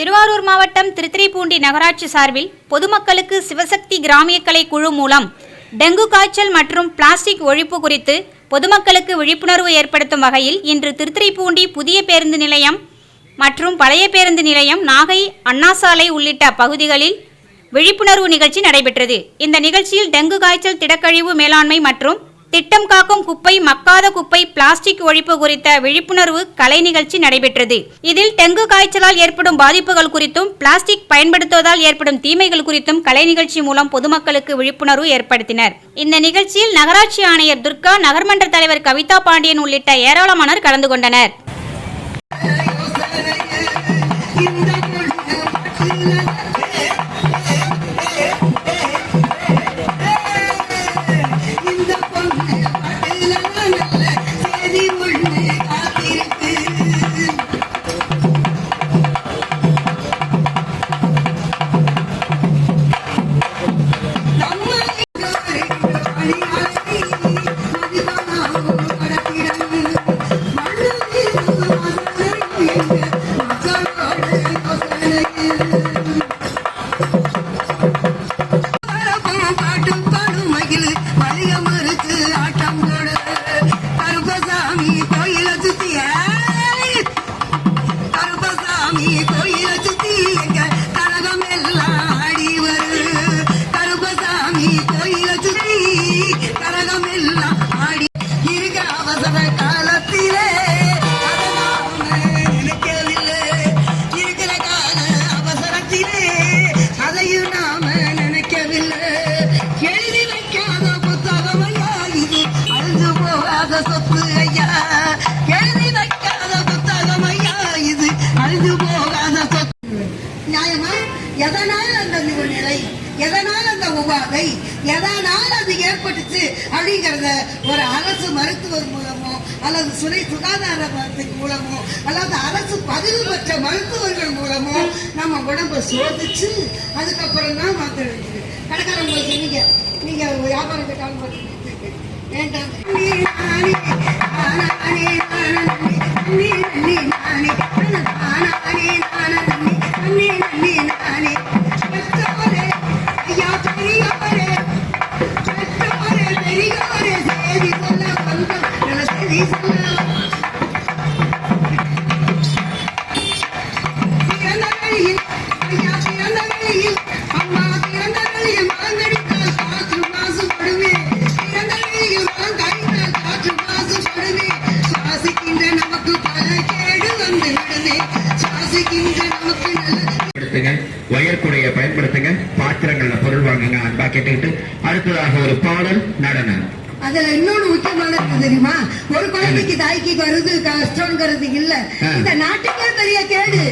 திருவாரூர் மாவட்டம் திருத்துறைப்பூண்டி நகராட்சி சார்பில் பொதுமக்களுக்கு சிவசக்தி கிராமிய கலை குழு மூலம் டெங்கு காய்ச்சல் மற்றும் பிளாஸ்டிக் ஒழிப்பு குறித்து பொதுமக்களுக்கு விழிப்புணர்வு ஏற்படுத்தும் வகையில் இன்று திருத்துறைப்பூண்டி புதிய பேருந்து நிலையம் மற்றும் பழைய பேருந்து நிலையம் நாகை அண்ணா சாலை உள்ளிட்ட பகுதிகளில் விழிப்புணர்வு நிகழ்ச்சி நடைபெற்றது. இந்த நிகழ்ச்சியில் டெங்கு காய்ச்சல் திடக்கழிவு மேலாண்மை மற்றும் திட்டம் காக்கும் குப்பை மக்காத குப்பை பிளாஸ்டிக் ஒழிப்பு குறித்த விழிப்புணர்வு கலை நிகழ்ச்சி நடைபெற்றது. இதில் டெங்கு காய்ச்சலால் ஏற்படும் பாதிப்புகள் குறித்தும் பிளாஸ்டிக் பயன்படுத்துவதால் ஏற்படும் தீமைகள் குறித்தும் கலை நிகழ்ச்சி மூலம் பொதுமக்களுக்கு விழிப்புணர்வு ஏற்படுத்தினர். இந்த நிகழ்ச்சியில் நகராட்சி ஆணையர் துர்கா நகர்மன்ற தலைவர் கவிதா பாண்டியன் உள்ளிட்ட ஏராளமானோர் கலந்து கொண்டனர். எதனால் அந்த நிலை எதனால் அந்த உபாதை எதனால் அது ஏற்பட்டுச்சு அப்படிங்கிறத ஒரு அரசு மருத்துவர் மூலமோ அல்லது சுனை சுகாதாரத்தின் மூலமோ அல்லது அரசு பதிவு பெற்ற மருத்துவர்கள் மூலமோ நம்ம உடம்ப சோதிச்சு அதுக்கப்புறம் தான் மாத்த வேண்டியது கடைக்காரங்க சொன்னீங்க நீங்க வியாபாரம் கேட்டாலும் வேண்டாம் நீ நானே, நானே, நானே, நீ நானே, நானே, நல்ல பயன்படுத்துங்க பாத்திரங்கள்ல பொருள் வாங்குங்க அன்பா கேட்டுக்கிட்டு அடுத்ததாக ஒரு பாடல் நடனம். அதுல இன்னொன்னு முக்கியமான குழந்தைக்கு தாய்க்கு வருது கஷ்டங்கிறது இல்ல. இந்த நாட்டுக்கே பெரிய கேடு.